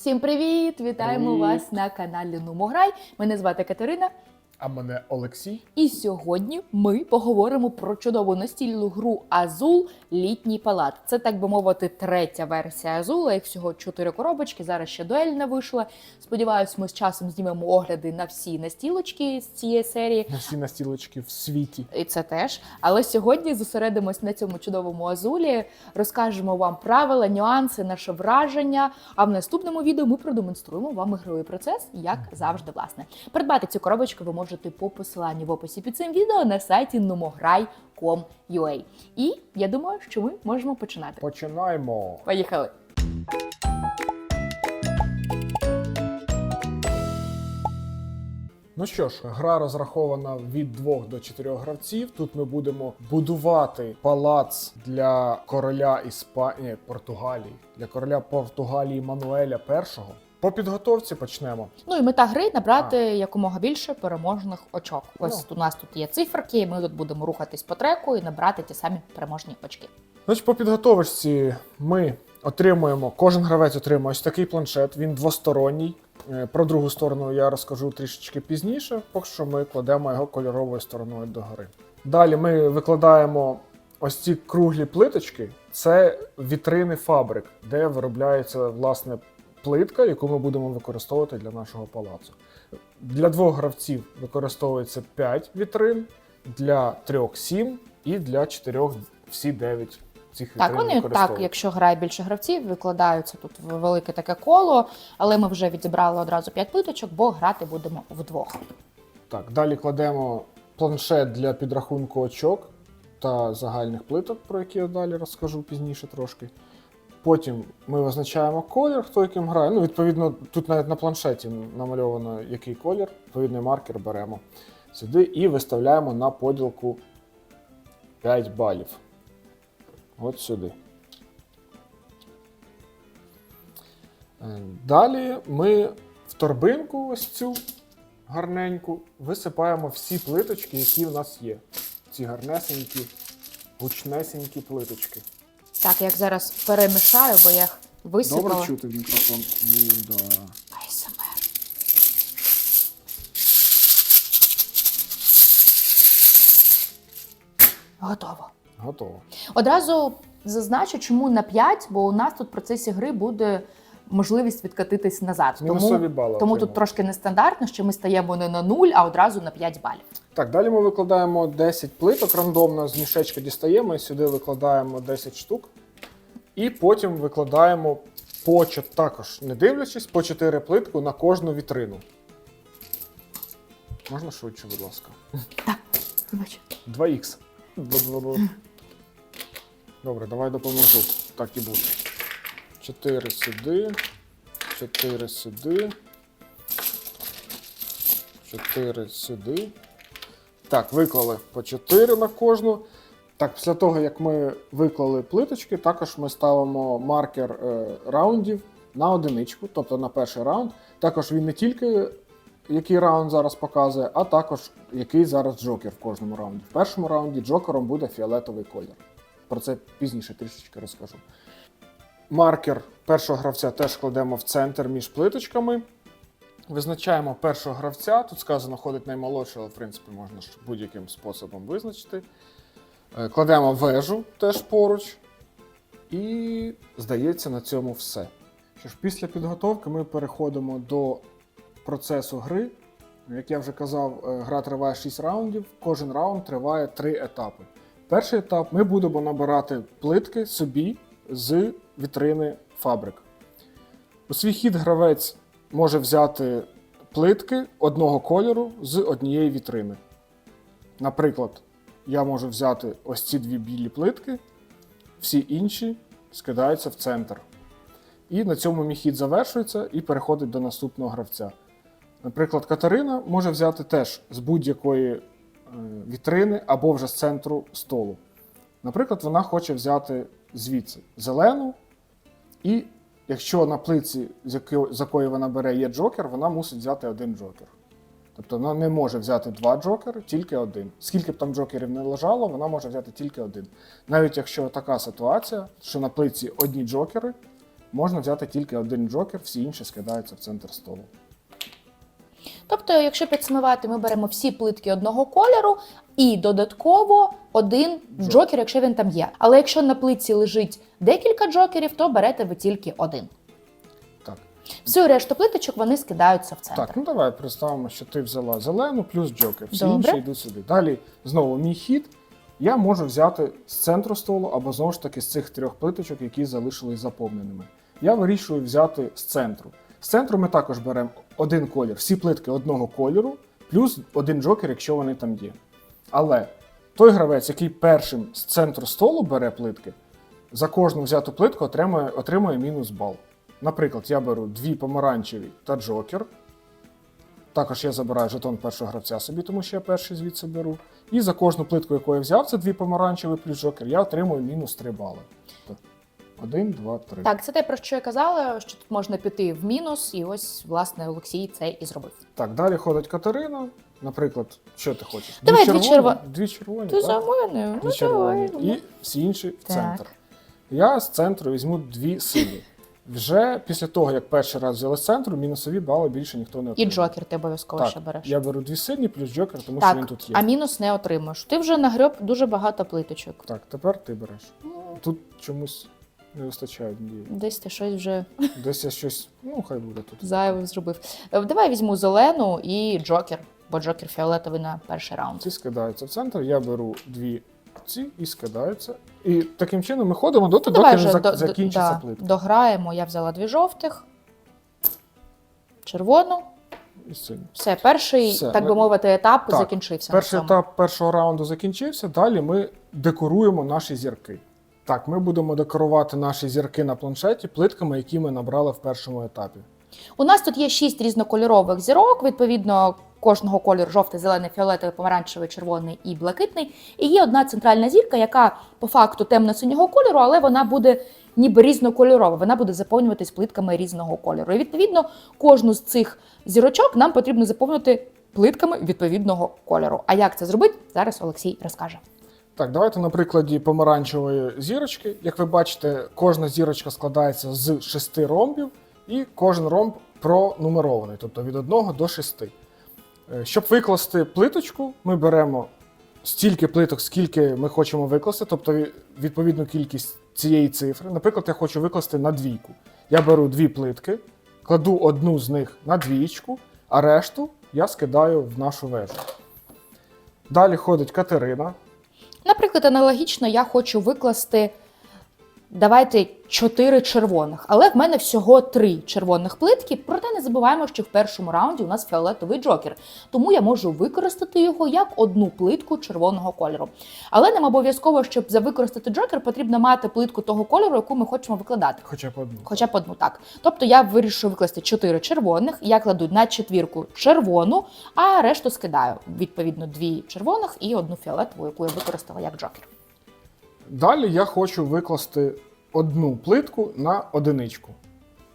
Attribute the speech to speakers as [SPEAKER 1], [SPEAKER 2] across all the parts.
[SPEAKER 1] Всім привіт! Вітаємо
[SPEAKER 2] Привіт!
[SPEAKER 1] вас на каналі Нумограй. Мене звати Катерина.
[SPEAKER 2] А мене Олексій.
[SPEAKER 1] І сьогодні ми поговоримо про чудову настільну гру Азул Літній палат. Це так би мовити, третя версія Азула. Їх всього чотири коробочки. Зараз ще дуель не вийшла. Сподіваюсь, ми з часом знімемо огляди на всі настілочки з цієї серії.
[SPEAKER 2] На всі настілочки в світі.
[SPEAKER 1] І це теж. Але сьогодні зосередимось на цьому чудовому азулі, розкажемо вам правила, нюанси, наше враження. А в наступному відео ми продемонструємо вам ігровий процес, як завжди. Власне, придбати цю коробочку ви можете по посиланню в описі під цим відео на сайті numograi.com.ua. І я думаю, що ми можемо починати.
[SPEAKER 2] Починаємо.
[SPEAKER 1] Поїхали!
[SPEAKER 2] Ну що ж, гра розрахована від 2 до 4 гравців. Тут ми будемо будувати палац для короля Іспанії, Португалії, для короля Португалії Мануеля І. По підготовці почнемо.
[SPEAKER 1] Ну і мета гри набрати якомога більше переможних очок. Ось
[SPEAKER 2] Ну.
[SPEAKER 1] у нас тут є циферки. Ми тут будемо рухатись по треку і набрати ті самі переможні очки.
[SPEAKER 2] Значить, по підготовочці ми отримуємо, кожен гравець отримує ось такий планшет, він двосторонній. Е, Про другу сторону я розкажу трішечки пізніше, поки що ми кладемо його кольоровою стороною догори. Далі ми викладаємо ось ці круглі плиточки, це вітрини фабрик, де виробляється власне плитка, яку ми будемо використовувати для нашого палацу. Для двох гравців використовується 5 вітрин, для трьох 7 і для чотирьох всі 9 цих
[SPEAKER 1] Так, вони так, якщо грає більше гравців, викладаються тут велике таке коло, але ми вже відібрали одразу 5 плиточок, бо грати будемо вдвох.
[SPEAKER 2] Так, далі кладемо планшет для підрахунку очок та загальних плиток, про які я далі розкажу пізніше трошки. Потім ми визначаємо колір, хто яким грає. Ну, відповідно, тут навіть на планшеті намальовано який колір, відповідний маркер беремо сюди і виставляємо на поділку 5 балів. От сюди. Е, Далі ми в торбинку ось цю гарненьку висипаємо всі плиточки, які в нас є. Ці гарнесенькі, гучнесенькі плиточки.
[SPEAKER 1] Так, як зараз перемішаю, бо я їх висипала.
[SPEAKER 2] Добре чути в мікрофон? Ну, да.
[SPEAKER 1] ASMR. Готово.
[SPEAKER 2] Готово.
[SPEAKER 1] Одразу зазначу, чому на 5, бо у нас тут в процесі гри буде можливість відкатитись назад.
[SPEAKER 2] Мінусові
[SPEAKER 1] Тому,
[SPEAKER 2] бали.
[SPEAKER 1] тому тут
[SPEAKER 2] отримали.
[SPEAKER 1] трошки нестандартно, що ми стаємо не на 0, а одразу на 5 балів.
[SPEAKER 2] Так, далі ми викладаємо 10 плиток рандомно, з мішечка дістаємо і сюди викладаємо 10 штук. І потім викладаємо по також, не дивлячись, по 4 плитку на кожну вітрину. Можна швидше, будь ласка.
[SPEAKER 1] Вибач.
[SPEAKER 2] 2х. Добре, давай допоможу. Так і буде. 4 сюди. 4 сюди. 4 сюди. Так, виклали по 4 на кожну. Так, після того, як ми виклали плиточки, також ми ставимо маркер е, раундів на одиничку, тобто на перший раунд. Також він не тільки який раунд зараз показує, а також який зараз джокер в кожному раунді. В першому раунді джокером буде фіолетовий колір. Про це пізніше трішечки розкажу. Маркер першого гравця теж кладемо в центр між плиточками. Визначаємо першого гравця. Тут сказано ходить наймолодший, але в принципі можна будь-яким способом визначити. Е, Кладемо вежу теж поруч. І здається, на цьому все. Що ж, після підготовки ми переходимо до процесу гри. Як я вже казав, е, гра триває 6 раундів. Кожен раунд триває 3 етапи. Перший етап ми будемо набирати плитки собі з вітрини фабрик. У свій хід гравець може взяти плитки одного кольору з однієї вітрини. Наприклад, я можу взяти ось ці дві білі плитки, всі інші скидаються в центр. І на цьому мій хід завершується і переходить до наступного гравця. Наприклад, Катерина може взяти теж з будь-якої е, вітрини або вже з центру столу. Наприклад, вона хоче взяти звідси зелену, і якщо на плиці, з якої, вона бере, є джокер, вона мусить взяти один джокер. Тобто вона не може взяти два джокери, тільки один. Скільки б там джокерів не лежало, вона може взяти тільки один. Навіть якщо така ситуація, що на плиці одні джокери, можна взяти тільки один джокер, всі інші скидаються в центр столу.
[SPEAKER 1] Тобто, якщо підсумувати, ми беремо всі плитки одного кольору і додатково один
[SPEAKER 2] Джокер.
[SPEAKER 1] джокер, якщо він там є. Але якщо на плитці лежить декілька джокерів, то берете ви тільки один.
[SPEAKER 2] Так,
[SPEAKER 1] Всю решту плиточок вони скидаються в центр.
[SPEAKER 2] так, ну давай представимо, що ти взяла зелену плюс джокер. Всі
[SPEAKER 1] Добре.
[SPEAKER 2] інші йдуть сюди. Далі знову мій хід. Я можу взяти з центру столу або знову ж таки з цих трьох плиточок, які залишились заповненими. Я вирішую взяти з центру. З центру ми також беремо один колір, всі плитки одного кольору, плюс один джокер, якщо вони там є. Але той гравець, який першим з центру столу бере плитки, за кожну взяту плитку отримує, отримує мінус бал. Наприклад, я беру дві помаранчеві та джокер. Також я забираю жетон першого гравця собі, тому що я перший звідси беру. І за кожну плитку, яку я взяв, це дві помаранчеві плюс джокер, я отримую мінус 3 бали. Один, два, три.
[SPEAKER 1] Так, це те, про що я казала, що тут можна піти в мінус, і ось, власне, Олексій це і зробив.
[SPEAKER 2] Так, далі ходить Катерина. Наприклад, що ти хочеш?
[SPEAKER 1] Давай дві черво-
[SPEAKER 2] Дві червоні.
[SPEAKER 1] Ти
[SPEAKER 2] так?
[SPEAKER 1] за мене?
[SPEAKER 2] Дві
[SPEAKER 1] Ну,
[SPEAKER 2] червоні.
[SPEAKER 1] давай.
[SPEAKER 2] І всі інші в центр. Я з центру візьму дві сині. Вже після того, як перший раз взяли з центру, мінусові бали більше ніхто не отримає.
[SPEAKER 1] І джокер ти обов'язково
[SPEAKER 2] Так,
[SPEAKER 1] ще береш.
[SPEAKER 2] я беру дві сині плюс джокер, тому що він тут є.
[SPEAKER 1] а мінус не отримаєш. Ти вже нагреб дуже багато плиточок.
[SPEAKER 2] Так, тепер ти береш.
[SPEAKER 1] Ну,
[SPEAKER 2] Тут чомусь не вистачає однієї.
[SPEAKER 1] Десь ти щось вже
[SPEAKER 2] Десь я щось, ну хай буде тут.
[SPEAKER 1] зайве зробив. Е, Давай візьму зелену і джокер, бо джокер фіолетовий на перший раунд.
[SPEAKER 2] Ці скидаються в центр, я беру дві ці і скидаються. І таким чином ми ходимо доти,
[SPEAKER 1] Ну,
[SPEAKER 2] доки не
[SPEAKER 1] вже
[SPEAKER 2] зак-
[SPEAKER 1] до- до-
[SPEAKER 2] закінчиться
[SPEAKER 1] да,
[SPEAKER 2] плитка.
[SPEAKER 1] дограємо. Я взяла дві жовтих, червону.
[SPEAKER 2] І.
[SPEAKER 1] Все, перший,
[SPEAKER 2] Все,
[SPEAKER 1] так
[SPEAKER 2] ми-
[SPEAKER 1] би мовити, етап
[SPEAKER 2] Так,
[SPEAKER 1] закінчився.
[SPEAKER 2] Перший
[SPEAKER 1] цьому.
[SPEAKER 2] етап першого раунду закінчився. Далі ми декоруємо наші зірки. Так, ми будемо декорувати наші зірки на планшеті плитками, які ми набрали в першому етапі.
[SPEAKER 1] У нас тут є шість різнокольорових зірок, відповідно, кожного кольору жовтий, зелений, фіолетовий, помаранчевий, червоний і блакитний. І є одна центральна зірка, яка по факту темно-синього кольору, але вона буде ніби різнокольорова. Вона буде заповнюватись плитками різного кольору. І відповідно, кожну з цих зірочок нам потрібно заповнити плитками відповідного кольору. А як це зробити? Зараз Олексій розкаже.
[SPEAKER 2] Так, давайте на прикладі помаранчевої зірочки. Як ви бачите, кожна зірочка складається з шести ромбів, і кожен ромб пронумерований, тобто від 1 до 6. Е, Щоб викласти плиточку, ми беремо стільки плиток, скільки ми хочемо викласти, тобто відповідну кількість цієї цифри. Наприклад, я хочу викласти на двійку. Я беру дві плитки, кладу одну з них на двієчку, а решту я скидаю в нашу вежу. Далі ходить Катерина.
[SPEAKER 1] Наприклад, аналогічно я хочу викласти. Давайте чотири червоних, але в мене всього три червоних плитки. Проте не забуваємо, що в першому раунді у нас фіолетовий джокер, тому я можу використати його як одну плитку червоного кольору. Але нам обов'язково, щоб використати джокер, потрібно мати плитку того кольору, яку ми хочемо викладати.
[SPEAKER 2] Хоча б одну.
[SPEAKER 1] Хоча б одну так. Тобто я вирішую викласти чотири червоних, я кладу на четвірку червону, а решту скидаю. Відповідно, дві червоних і одну фіолетову, яку я використала як джокер.
[SPEAKER 2] Далі я хочу викласти одну плитку на одиничку.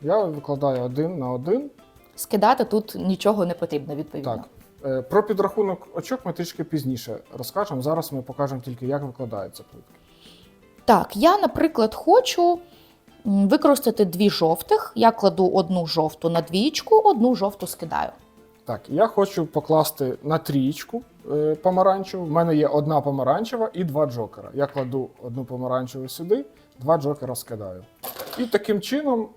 [SPEAKER 2] Я викладаю один на один.
[SPEAKER 1] Скидати тут нічого не потрібно, відповідно.
[SPEAKER 2] Так. Е, Про підрахунок очок ми трішки пізніше розкажемо. Зараз ми покажемо тільки, як викладаються плитки.
[SPEAKER 1] Так, я, наприклад, хочу використати дві жовтих. Я кладу одну жовту на двічку, одну жовту скидаю.
[SPEAKER 2] Так, я хочу покласти на трієчку е, помаранчеву. У мене є одна помаранчева і два джокера. Я кладу одну помаранчеву сюди, два джокера скидаю. І таким чином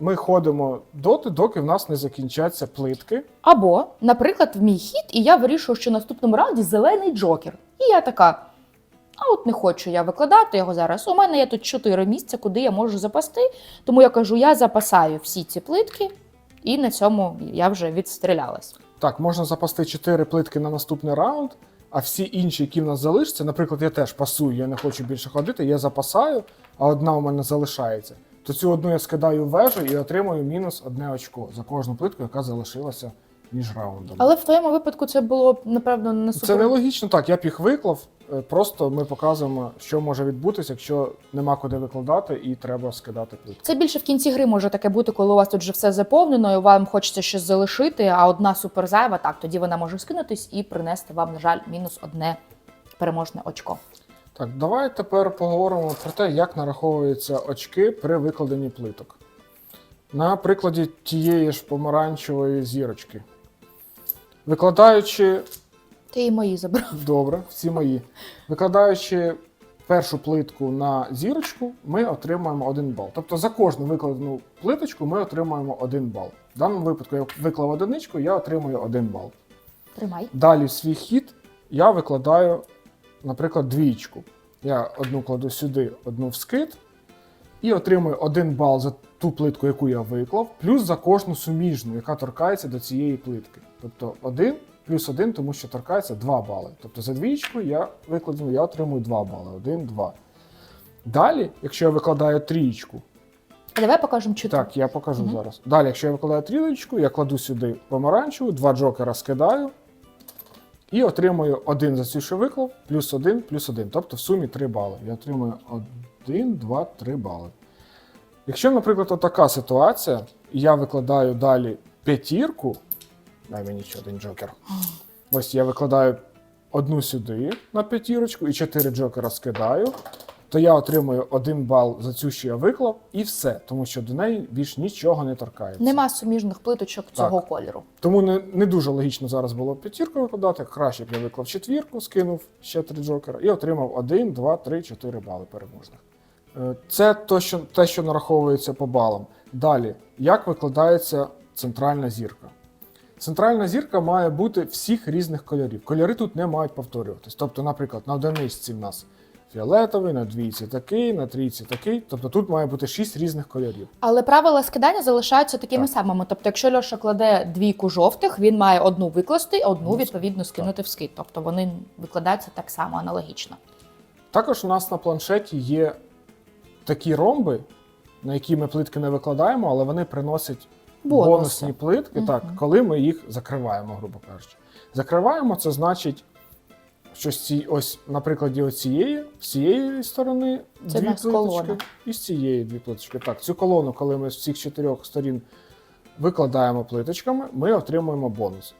[SPEAKER 2] ми ходимо доти, доки в нас не закінчаться плитки.
[SPEAKER 1] Або, наприклад, в мій хід, і я вирішую, що наступному раунді зелений джокер. І я така. А от не хочу я викладати його зараз. У мене є тут чотири місця, куди я можу запасти. Тому я кажу, я запасаю всі ці плитки, і на цьому я вже відстрілялась.
[SPEAKER 2] Так, можна запасти 4 плитки на наступний раунд, а всі інші, які в нас залишаться, наприклад, я теж пасую, я не хочу більше ходити, я запасаю, а одна у мене залишається. То цю одну я скидаю в вежу і отримую мінус одне очко за кожну плитку, яка залишилася між раундами.
[SPEAKER 1] Але в твоєму випадку це було напевно не супер.
[SPEAKER 2] Це нелогічно, так, я б їх виклав. Е, Просто ми показуємо, що може відбутися, якщо нема куди викладати і треба скидати плитку.
[SPEAKER 1] Це більше в кінці гри може таке бути, коли у вас тут вже все заповнено, і вам хочеться щось залишити, а одна суперзайва, так, тоді вона може скинутись і принести вам, на жаль, мінус одне переможне очко.
[SPEAKER 2] Так, давай тепер поговоримо про те, як нараховуються очки при викладенні плиток. На прикладі тієї ж помаранчевої зірочки. Викладаючи
[SPEAKER 1] Ти і мої забрав.
[SPEAKER 2] Добре, всі мої. Викладаючи першу плитку на зірочку, ми отримаємо один бал. Тобто за кожну викладену плиточку ми отримаємо один бал. В даному випадку я виклав одиничку, я отримую один бал.
[SPEAKER 1] Тримай.
[SPEAKER 2] Далі в свій хід я викладаю, наприклад, двічку. Я одну кладу сюди, одну в скид, і отримую один бал за ту плитку, яку я виклав, плюс за кожну суміжну, яка торкається до цієї плитки. Тобто один плюс один, тому що торкається 2 бали. Тобто за двічку я викладу, я отримую 2 бали. 1, 2. Далі, якщо я викладаю трієчку,
[SPEAKER 1] давай покажемо чотири.
[SPEAKER 2] так, я покажу
[SPEAKER 1] Мгм.
[SPEAKER 2] зараз. Далі, якщо я викладаю трілочку, я кладу сюди помаранчеву, два джокера скидаю і отримую один за цю, що виклав, плюс один, плюс один. Тобто в сумі 3 бали. Я отримую 1, 2, 3 бали. Якщо, наприклад, така ситуація, і я викладаю далі п'ятірку, дай мені ще один джокер. Ось я викладаю одну сюди на п'ятірочку і чотири джокера скидаю, то я отримую один бал за цю, що я виклав, і все, тому що до неї більш нічого не торкається.
[SPEAKER 1] Нема суміжних плиточок цього кольору.
[SPEAKER 2] Тому не, не дуже логічно зараз було п'ятірку викладати. Краще б я виклав четвірку, скинув ще три джокера і отримав 1, 2, 3, 4 бали переможних. Е, Це то, що, те, що нараховується по балам. Далі, як викладається центральна зірка? Центральна зірка має бути всіх різних кольорів. Кольори тут не мають повторюватись. Тобто, наприклад, на одиничці в нас фіолетовий, на двійці такий, на трійці такий. Тобто тут має бути шість різних кольорів.
[SPEAKER 1] Але правила скидання залишаються такими
[SPEAKER 2] Так.
[SPEAKER 1] самими. Тобто, якщо Льоша кладе двійку жовтих, він має одну викласти, одну
[SPEAKER 2] Ну,
[SPEAKER 1] відповідно скинути в скид. Тобто вони викладаються так само аналогічно.
[SPEAKER 2] Також у нас на планшеті є такі ромби, на які ми плитки не викладаємо, але вони приносять
[SPEAKER 1] Бонуси.
[SPEAKER 2] бонусні плитки,
[SPEAKER 1] угу.
[SPEAKER 2] так, коли ми їх закриваємо, грубо кажучи. Закриваємо, це значить, що ці, ось, на прикладі оцієї, з цієї сторони
[SPEAKER 1] Це
[SPEAKER 2] дві плиточки,
[SPEAKER 1] колона.
[SPEAKER 2] і з цієї дві плиточки. Так, цю колону, коли ми з всіх чотирьох сторін викладаємо плиточками, ми отримуємо бонус.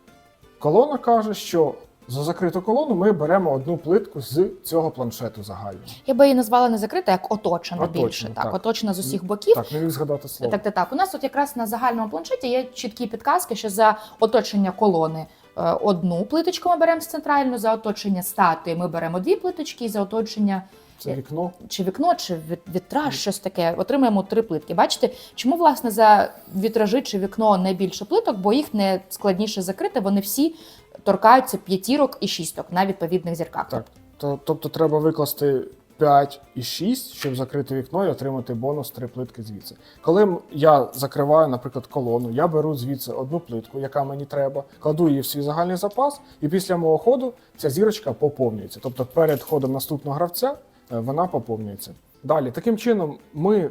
[SPEAKER 2] Колона каже, що за закриту колону ми беремо одну плитку з цього планшету загального.
[SPEAKER 1] Я би її назвала не закрита, як оточена
[SPEAKER 2] Оточена,
[SPEAKER 1] більше. Так,
[SPEAKER 2] так.
[SPEAKER 1] оточена з усіх боків.
[SPEAKER 2] Так, не міг згадати слово.
[SPEAKER 1] Так, так, так. У нас от якраз на загальному планшеті є чіткі підказки, що за оточення колони е, одну плиточку ми беремо з центральну, за оточення статуї ми беремо дві плиточки, і за оточення
[SPEAKER 2] Це вікно.
[SPEAKER 1] чи вікно, чи вітраж, щось таке, отримаємо три плитки. Бачите, чому власне за вітражі чи вікно найбільше плиток, бо їх не складніше закрити, вони всі торкаються п'ятірок і шісток на відповідних зірках.
[SPEAKER 2] Так. То, тобто треба викласти 5 і 6, щоб закрити вікно і отримати бонус 3 плитки звідси. Коли я закриваю, наприклад, колону, я беру звідси одну плитку, яка мені треба, кладу її в свій загальний запас, і після мого ходу ця зірочка поповнюється. Тобто перед ходом наступного гравця е, вона поповнюється. Далі, таким чином, ми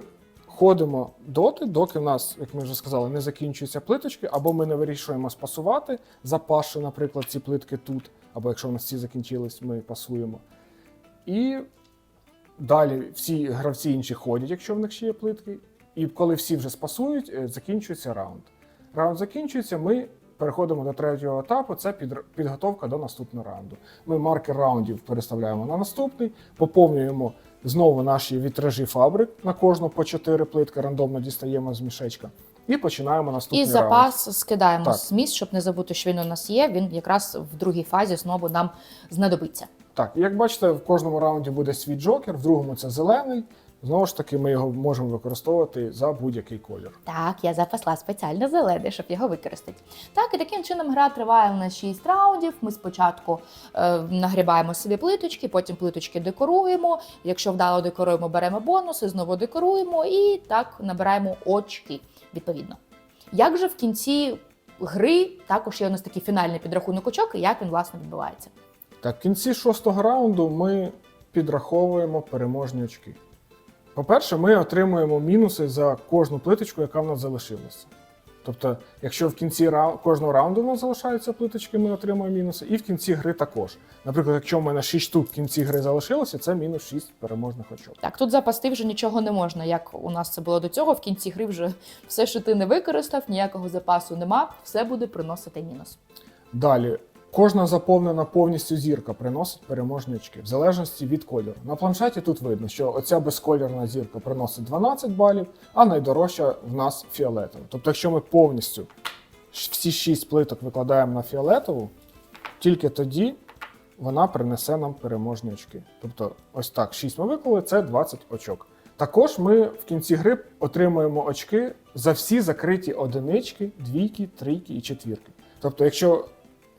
[SPEAKER 2] ходимо доти, доки в нас, як ми вже сказали, не закінчуються плиточки, або ми не вирішуємо спасувати, запасши, наприклад, ці плитки тут, або якщо в нас ці закінчились, ми пасуємо. І далі всі гравці інші ходять, якщо в них ще є плитки. І коли всі вже спасують, е, закінчується раунд. Раунд закінчується, ми переходимо до третього етапу. Це підготовка до наступного раунду. Ми маркер раундів переставляємо на наступний, поповнюємо знову наші вітражі фабрик на кожну по 4 плитки, рандомно дістаємо з мішечка. І починаємо наступний
[SPEAKER 1] І
[SPEAKER 2] раунд.
[SPEAKER 1] запас скидаємо
[SPEAKER 2] Так.
[SPEAKER 1] з місць, щоб не забути, що він у нас є. Він якраз в другій фазі знову нам знадобиться.
[SPEAKER 2] Так, як бачите, в кожному раунді буде свій джокер, в другому це зелений. Знову ж таки, ми його можемо використовувати за будь-який колір.
[SPEAKER 1] Так, я запасла спеціально зелений, щоб його використати. Так, і таким чином гра триває на 6 раундів. Ми спочатку е, нагрібаємо собі плиточки, потім плиточки декоруємо. Якщо вдало декоруємо, беремо бонуси, знову декоруємо і так набираємо очки відповідно. Як же в кінці гри також є у нас такий фінальний підрахунок очок, і як він власне відбувається?
[SPEAKER 2] Так, в кінці шостого раунду ми підраховуємо переможні очки. По-перше, ми отримуємо мінуси за кожну плиточку, яка в нас залишилася. Тобто, якщо в кінці кожного раунду в нас залишаються плиточки, ми отримуємо мінуси, і в кінці гри також. Наприклад, якщо в мене 6 штук в кінці гри залишилося, це мінус 6 переможних очок.
[SPEAKER 1] Так, тут запасти вже нічого не можна, як у нас це було до цього. В кінці гри вже все, що ти не використав, ніякого запасу нема, все буде приносити мінус.
[SPEAKER 2] Далі, Кожна заповнена повністю зірка приносить переможні очки в залежності від кольору. На планшеті тут видно, що оця безкольорна зірка приносить 12 балів, а найдорожча в нас фіолетова. Тобто, якщо ми повністю всі 6 плиток викладаємо на фіолетову, тільки тоді вона принесе нам переможні очки. Тобто, ось так, 6 ми виклали, це 20 очок. Також ми в кінці гри отримуємо очки за всі закриті одинички, двійки, трійки і четвірки. Тобто, якщо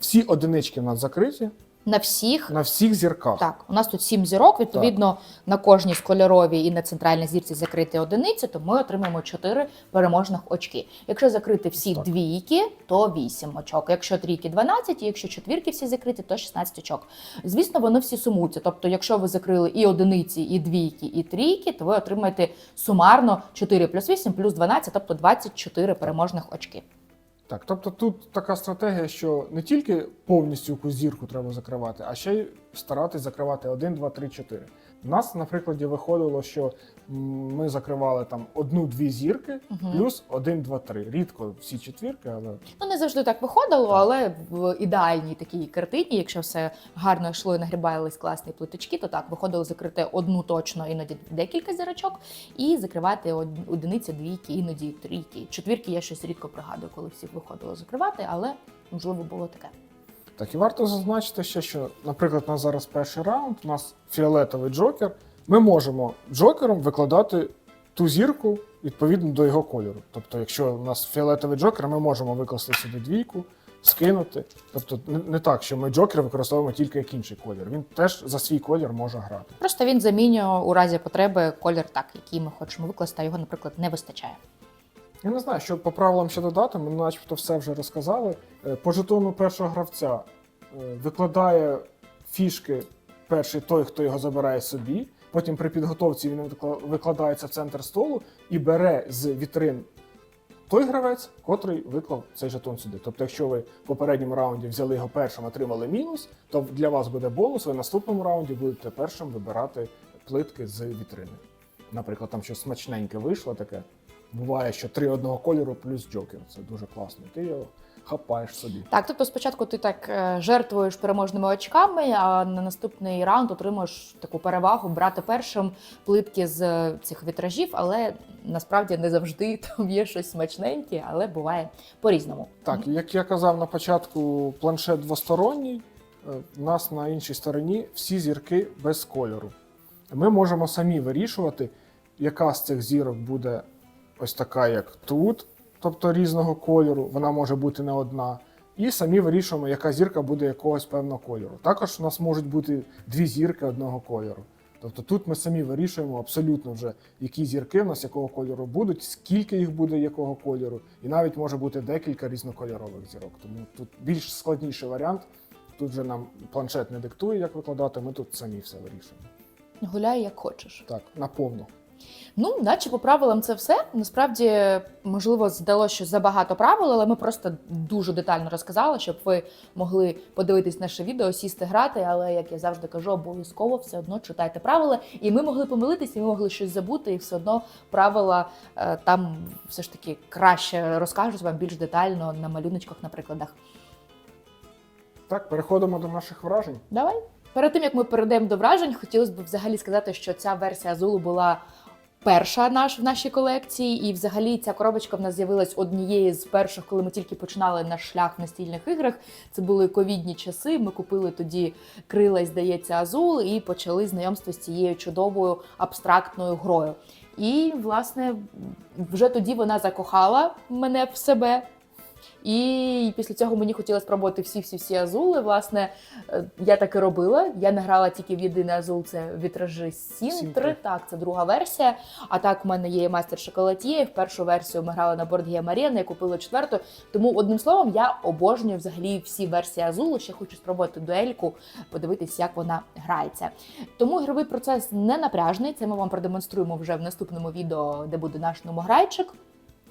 [SPEAKER 2] всі одинички в нас закриті
[SPEAKER 1] На всіх
[SPEAKER 2] на всіх зірках.
[SPEAKER 1] Так, у нас тут сім зірок. Відповідно, на кожній з кольоровій і на центральній зірці закрити одиниці, то ми отримаємо 4 переможних очки. Якщо закрити всі
[SPEAKER 2] Так.
[SPEAKER 1] двійки, то 8 очок. Якщо трійки 12, і якщо четвірки всі закриті, то 16 очок. Звісно, вони всі сумуються. Тобто, якщо ви закрили і одиниці, і двійки, і трійки, то ви отримаєте сумарно 4 плюс 8 плюс 12, тобто 24 переможних очки.
[SPEAKER 2] Так, тобто тут така стратегія, що не тільки повністю якусь зірку треба закривати, а ще й старатись закривати 1, 2, 3, 4. У нас, на прикладі, виходило, що ми закривали там одну-дві зірки,
[SPEAKER 1] Мгм.
[SPEAKER 2] плюс 1, 2, 3. Рідко всі четвірки, але
[SPEAKER 1] Ну, не завжди так виходило,
[SPEAKER 2] Так.
[SPEAKER 1] але в ідеальній такій картині, якщо все гарно йшло і нагрібались класні плиточки, то так виходило закрити одну точно, іноді декілька зірочок, і закривати од- одиниці, двійки, іноді трійки. Четвірки я щось рідко пригадую, коли всіх виходило закривати, але можливо було таке.
[SPEAKER 2] Так, і варто зазначити ще, що, наприклад, у нас зараз перший раунд, у нас фіолетовий джокер. Ми можемо джокером викладати ту зірку відповідно до його кольору. Тобто, якщо у нас фіолетовий джокер, ми можемо викласти сюди двійку, скинути. Тобто, не, так, що ми джокер використовуємо тільки як інший колір. Він теж за свій колір може грати.
[SPEAKER 1] Просто він замінює у разі потреби колір так, який ми хочемо викласти, а його, наприклад, не вистачає.
[SPEAKER 2] Я не знаю, що по правилам ще додати, ми начебто все вже розказали. Е, По жетону першого гравця е, викладає фішки перший той, хто його забирає собі. Потім при підготовці він викладається в центр столу і бере з вітрин той гравець, котрий виклав цей жетон сюди. Тобто, якщо ви в попередньому раунді взяли його першим, отримали мінус, то для вас буде бонус. Ви в наступному раунді будете першим вибирати плитки з вітрини. Наприклад, там щось смачненьке вийшло таке. Буває, що три одного кольору плюс джокер. Це дуже класно. Ти його хапаєш собі.
[SPEAKER 1] Так, тобто спочатку ти так е, жертвуєш переможними очками, а на наступний раунд отримуєш таку перевагу брати першим плитки з е, цих вітражів, але насправді не завжди там є щось смачненьке, але буває по-різному.
[SPEAKER 2] Так, як я казав на початку, планшет двосторонній. Е, У нас на іншій стороні всі зірки без кольору. Ми можемо самі вирішувати, яка з цих зірок буде ось така, як тут, тобто різного кольору, вона може бути не одна. І самі вирішуємо, яка зірка буде якогось певного кольору. Також у нас можуть бути дві зірки одного кольору. Тобто тут ми самі вирішуємо абсолютно вже, які зірки в нас якого кольору будуть, скільки їх буде якого кольору, і навіть може бути декілька різнокольорових зірок. Тому тут більш складніший варіант. Тут вже нам планшет не диктує, як викладати, ми тут самі все вирішуємо.
[SPEAKER 1] Гуляй як хочеш.
[SPEAKER 2] Так, наповну.
[SPEAKER 1] Ну, наче по правилам це все. Насправді, можливо, здалося, що забагато правил, але ми просто дуже детально розказали, щоб ви могли подивитись наше відео, сісти грати. Але як я завжди кажу, обов'язково все одно читайте правила. І ми могли помилитись, і ми могли щось забути, і все одно правила е, там все ж таки краще розкажуть вам більш детально на малюночках, на прикладах.
[SPEAKER 2] Так, переходимо до наших вражень.
[SPEAKER 1] Давай. Перед тим як ми перейдемо до вражень, хотілося б взагалі сказати, що ця версія Азулу була перша наш в нашій колекції, і взагалі ця коробочка в нас з'явилась однією з перших, коли ми тільки починали наш шлях в настільних іграх. Це були ковідні часи. Ми купили тоді крила, здається, Азул, і почали знайомство з цією чудовою абстрактною грою. І, власне, вже тоді вона закохала мене в себе. І після цього мені хотілося спробувати всі-всі-всі азули. Власне, е, я так і робила. Я не грала тільки в єдиний азул, це вітражі Сінтри. Так, це друга версія. А так, в мене є майстер шоколад'є. В першу версію ми грали на Game Arena, я купила четверту. Тому, одним словом, я обожнюю взагалі всі версії азулу. Ще хочу спробувати дуельку, подивитись, як вона грається. Тому ігровий процес не напряжний. Це ми вам продемонструємо вже в наступному відео, де буде наш номограйчик.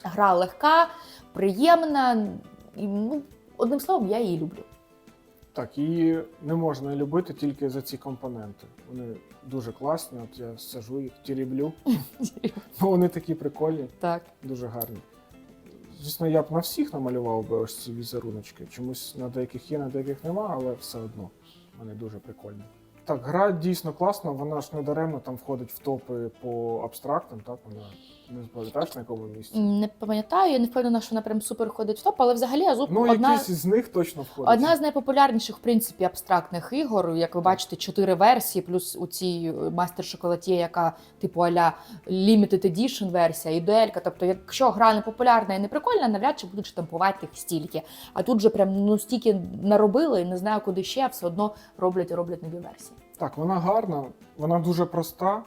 [SPEAKER 1] Гра легка, приємна. І, ну, одним словом, я її люблю.
[SPEAKER 2] Так, її не можна любити тільки за ці компоненти. Вони дуже класні. От я сажу їх, тіріблю. Ну, вони такі прикольні,
[SPEAKER 1] Так.
[SPEAKER 2] дуже гарні. звісно, я б на всіх намалював би ось ці візеруночки. Чомусь на деяких є, на деяких нема, але все одно вони дуже прикольні. Так, гра дійсно класна, вона ж не даремно там входить в топи по абстрактам, так? Вона не пам'ятаєш на якому місці.
[SPEAKER 1] Не пам'ятаю, я не впевнена, що вона прям супер ходить в топ, але взагалі Азул
[SPEAKER 2] Ну,
[SPEAKER 1] одна,
[SPEAKER 2] якісь із них точно входить.
[SPEAKER 1] одна з найпопулярніших, в принципі, абстрактних ігор. Як ви бачите, чотири версії, плюс у цій мастер шоколаді, яка типу аля limited edition версія, і дуелька. Тобто, якщо гра не популярна і не прикольна, навряд чи будуть штампувати їх стільки. А тут же прям ну стільки наробили і не знаю, куди ще, а все одно роблять і роблять нові версії.
[SPEAKER 2] Так, вона гарна, вона дуже проста.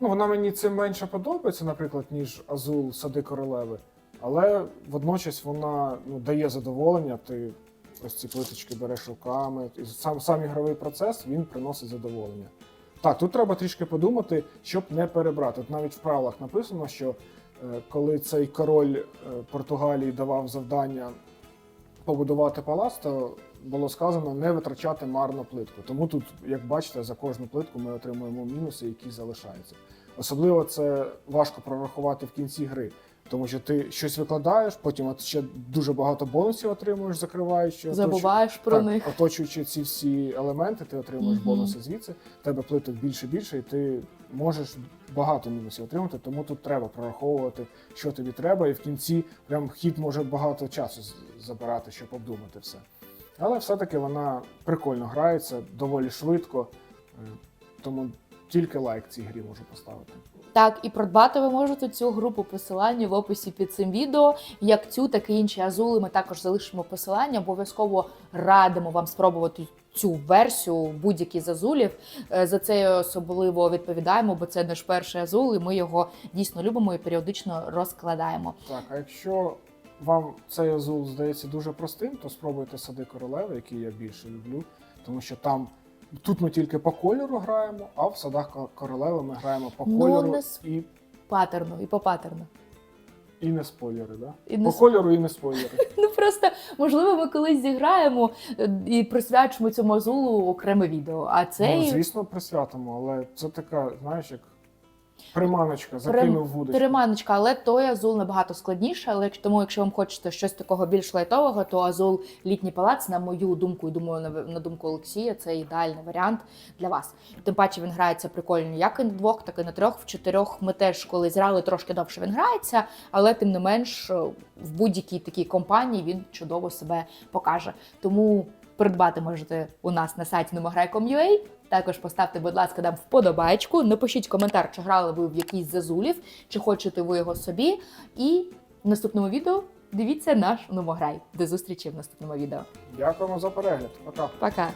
[SPEAKER 2] Ну, вона мені цим менше подобається, наприклад, ніж Азул Сади Королеви. Але водночас вона ну, дає задоволення. Ти ось ці плиточки береш руками. І сам, сам ігровий процес він приносить задоволення. Так, тут треба трішки подумати, щоб не перебрати. От навіть в правилах написано, що е, коли цей король е, Португалії давав завдання побудувати палац, то було сказано не витрачати марно плитку. Тому тут, як бачите, за кожну плитку ми отримуємо мінуси, які залишаються. Особливо це важко прорахувати в кінці гри, тому що ти щось викладаєш, потім ще дуже багато бонусів отримуєш, закриваючи,
[SPEAKER 1] Забуваєш про
[SPEAKER 2] так,
[SPEAKER 1] них.
[SPEAKER 2] оточуючи ці всі елементи, ти отримуєш
[SPEAKER 1] Мгм.
[SPEAKER 2] бонуси звідси, тебе плиток більше більше, і ти можеш багато мінусів отримати, тому тут треба прораховувати, що тобі треба, і в кінці прям хід може багато часу забирати, щоб обдумати все. Але все-таки вона прикольно грається, доволі швидко, е, тому тільки лайк цій грі можу поставити.
[SPEAKER 1] Так, і придбати ви можете цю групу посилання в описі під цим відео. Як цю, так і інші азули. Ми також залишимо посилання. Обов'язково радимо вам спробувати цю версію будь-який з азулів. Е, За це особливо відповідаємо, бо це наш перший азул, і ми його дійсно любимо і періодично розкладаємо.
[SPEAKER 2] Так, а якщо вам цей азул здається дуже простим, то спробуйте сади королеви, які я більше люблю, тому що там тут ми тільки по кольору граємо, а в садах королеви ми граємо по
[SPEAKER 1] Ну,
[SPEAKER 2] кольору
[SPEAKER 1] не с-
[SPEAKER 2] і,
[SPEAKER 1] Патерну і по патерну.
[SPEAKER 2] і не спойлери. Да?
[SPEAKER 1] І не
[SPEAKER 2] по
[SPEAKER 1] с-
[SPEAKER 2] кольору і не спойлери.
[SPEAKER 1] Ну просто можливо, ми колись зіграємо е, і присвячимо цьому азулу окреме відео. А цей
[SPEAKER 2] Ну, звісно, присвятимо, але це така, знаєш, як приманочка, закинув вудочку.
[SPEAKER 1] Переманочка, але той азул набагато складніше. Але тому, якщо вам хочете щось такого більш лайтового, то азул літній палац, на мою думку, і думаю, на, на думку Олексія, це ідеальний варіант для вас. Тим паче він грається прикольно як і на двох, так і на трьох. В чотирьох ми теж коли зрали трошки довше він грається, але тим не менш в будь-якій такій компанії він чудово себе покаже. Тому придбати можете у нас на сайті nomagray.com.ua. Також поставте, будь ласка, нам вподобайку. Напишіть коментар, чи грали ви в якийсь зазулів, чи хочете ви його собі. І в наступному відео дивіться наш номограй. До зустрічі в наступному відео.
[SPEAKER 2] Дякуємо за перегляд. Пока.
[SPEAKER 1] Пока!